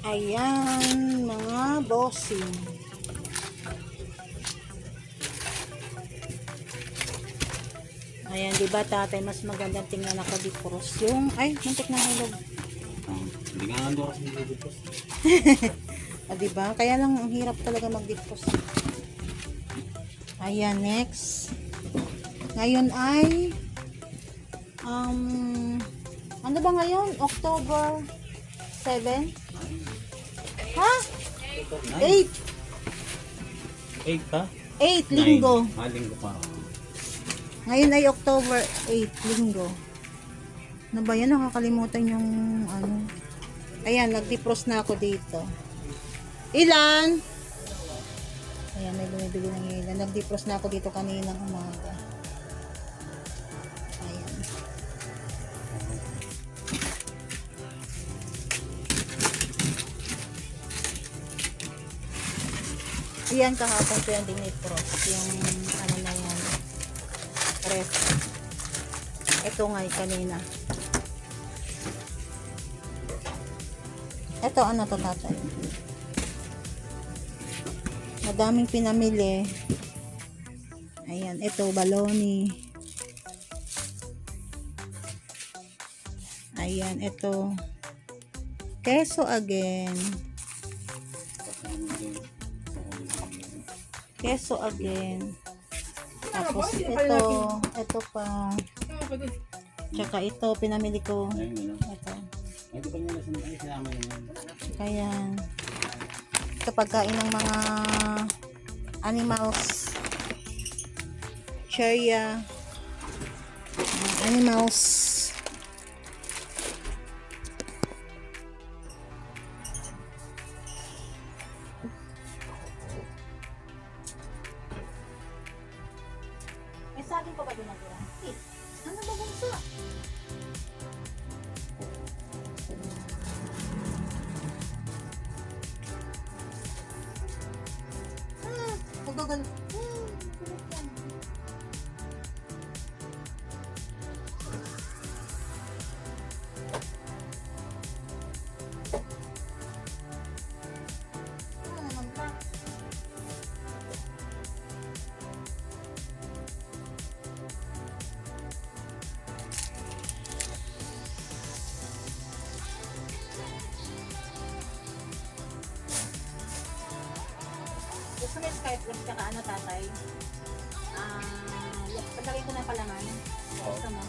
Ayan, mga bossing. Ayan, di ba tatay, mas magandang tingnan cross yung, ay, muntik na hulog. Hindi nga nando kasi nililipos. Ah, di ba? Kaya lang, ang hirap talaga mag-defrost. Ayan, next. Ngayon ay, um, ano ba ngayon? October 7? Ha? 8. 8 pa? 8, linggo. Nine. Ah, linggo pa. Ngayon ay October 8, linggo. Ano ba yan? Nakakalimutan yung ano. Ayan, nag-defrost na ako dito. Ilan? Ayan, may bumibili ng ilan. Nag-defrost na ako dito kaninang umaga. Ayan, kahapon ko yung dinifrost. Yung ano na yan. Ref. Ito nga kanina. Ito ano to tatay? Madaming pinamili. Ayan, ito baloni. Ayan, ito. Keso again. Keso again. Tapos ito, ito pa. Tsaka ito, pinamili ko. Ito. Kaya, ito pagkain ng mga animals. Cheria. Mga animals. Natira? Eh, ano ba bunso? Gusto mo yung Skype plus tsaka ano tatay? Ah, pagdagay ko ng palaman. Gusto mo?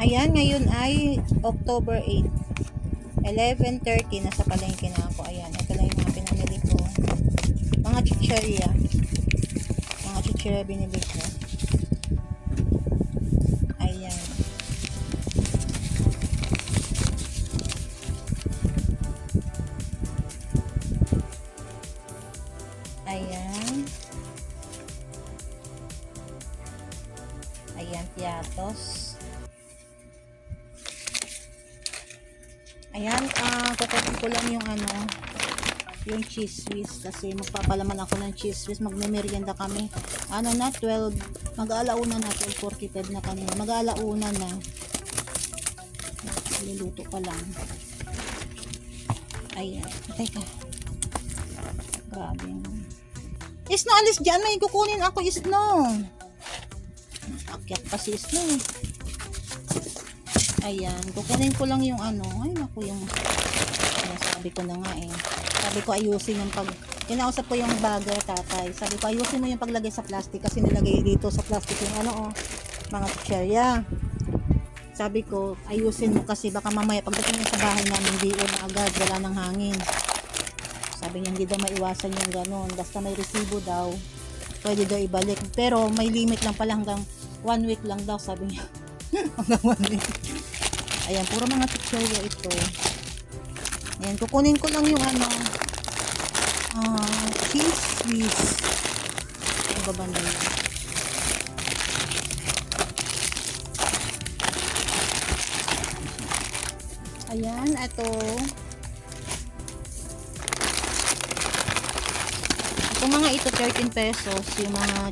Ayan, ngayon ay October 8. 11.30, nasa palengke na ako. Ayan, ito lang yung mga pinamili ko. Mga chicheria. Mga chicheria binili ko. Ayan. Ayan, piatos. Ayan, ah, kukutin ko lang yung ano, yung cheese whiz kasi magpapalaman ako ng cheese whiz. Magme-merienda kami. Ano na, 12, mag-aalauna na, 12.45 na kanina. Mag-aalauna na. Luluto pa lang. Ayan. Teka. Grabe yun. Isno, alis dyan. May kukunin ako, Isno. Akyat pa si Isno. eh. Ayan. Kukunin ko lang yung ano. Ay, naku, yung... Ayan, sabi ko na nga eh. Sabi ko ayusin yung pag... Kinausap ko yung bagger, tatay. Sabi ko ayusin mo yung paglagay sa plastic kasi nilagay dito sa plastic yung ano, oh, mga cherya. Sabi ko, ayusin mo kasi baka mamaya pagdating sa bahay namin, di na agad, wala ng hangin. Sabi niya, hindi daw maiwasan yung ganun. Basta may resibo daw, pwede daw ibalik. Pero may limit lang pala hanggang one week lang daw, sabi niya. hanggang one week. Ayan, puro mga picture ito. Ayan, kukunin ko lang yung ano, ah, cheese whiz. Ano ba banda yun? Ayan, ito. Itong mga ito, 13 pesos. Yung mga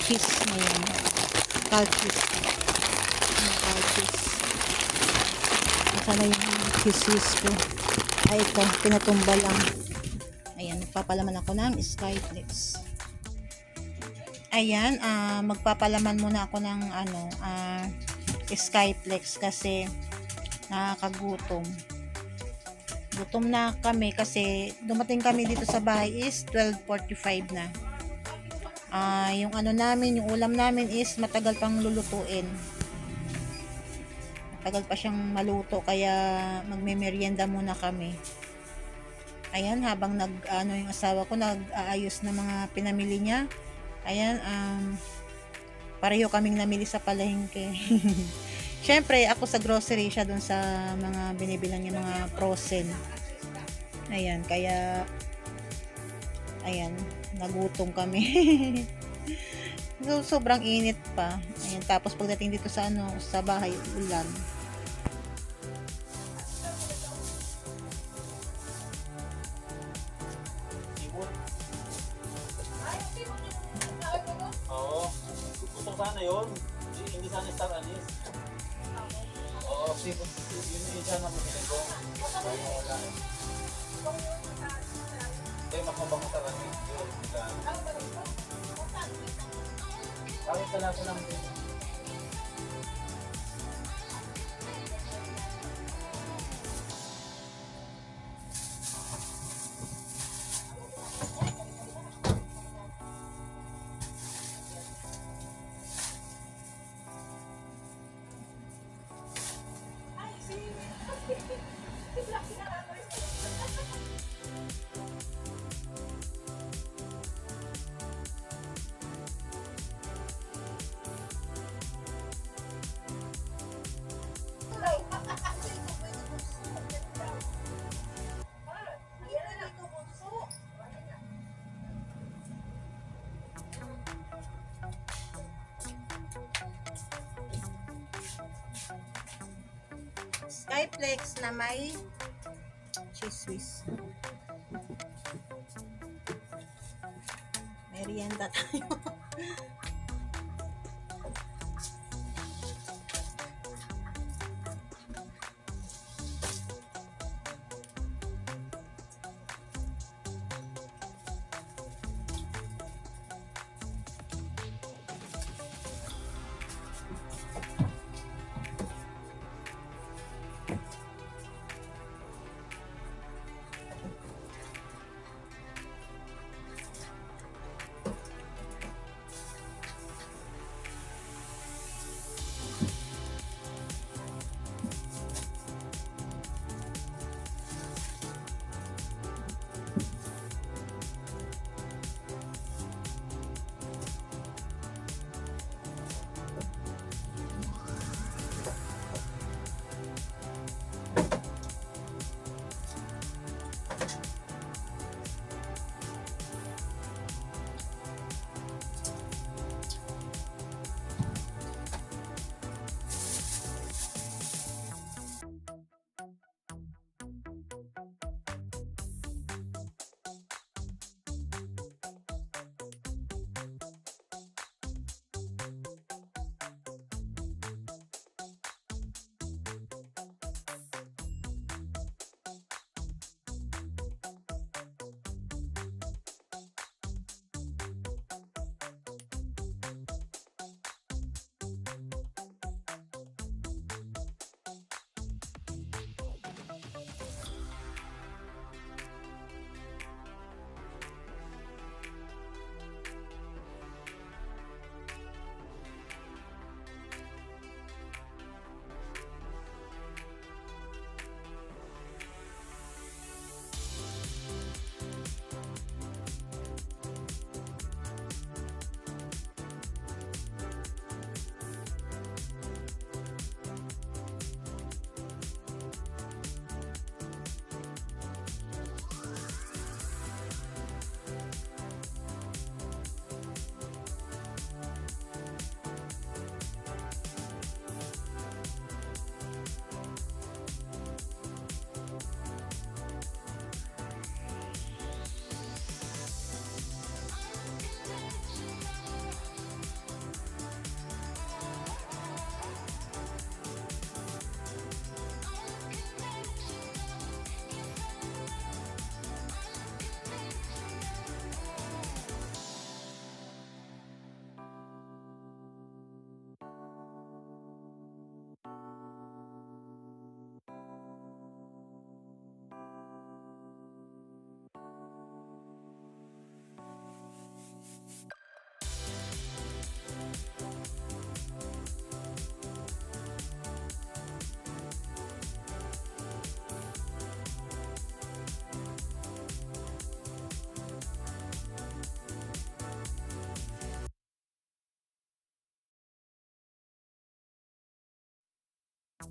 cheese na yun. Cal cheese. cheese. Sana yung cheese ko. Ay, ito, pinatumba lang. Ayan, magpapalaman ako ng Skyflex. Ayan, ah magpapalaman muna ako ng ano, ah Skyflex kasi nakakagutom. Gutom na kami kasi dumating kami dito sa bahay is 12.45 na. Ah, yung ano namin, yung ulam namin is matagal pang lulutuin. Matagal pa siyang maluto kaya magme-merienda muna kami. Ayan, habang nag ano yung asawa ko nag-aayos ng mga pinamili niya. Ayan, um pareho kaming namili sa palengke. Siyempre, ako sa grocery siya dun sa mga binibilang niya mga frozen. Ayan, kaya ayan, nagutom kami. so, sobrang init pa. Ayan, tapos pagdating dito sa ano, sa bahay, ulan. Kaya wala. Hindi, makabango star anis. Yun, hindi Bakit pala Skyflex na may cheese whiz. Merienda tayo.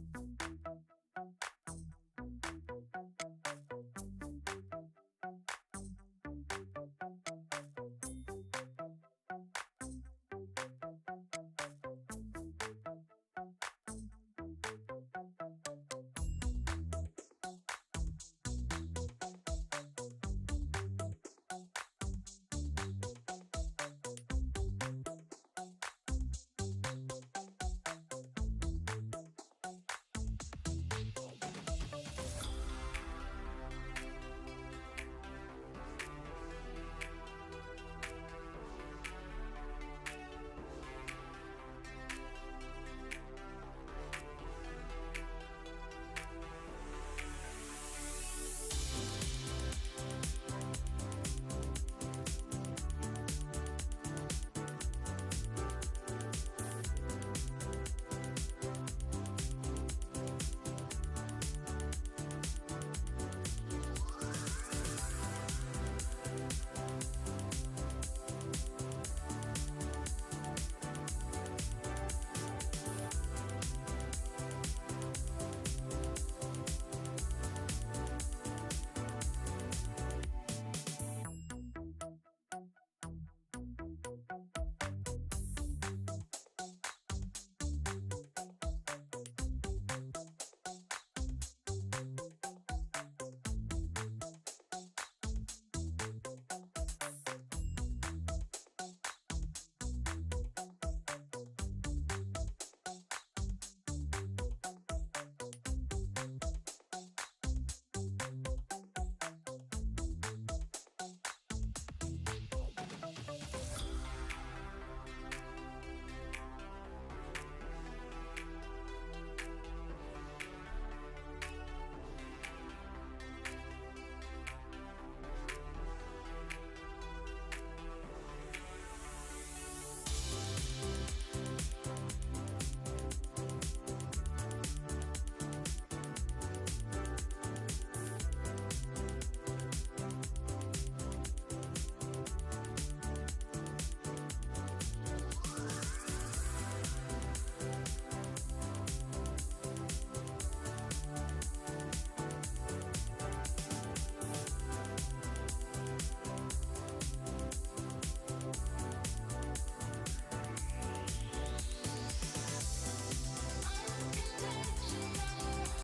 Thank you.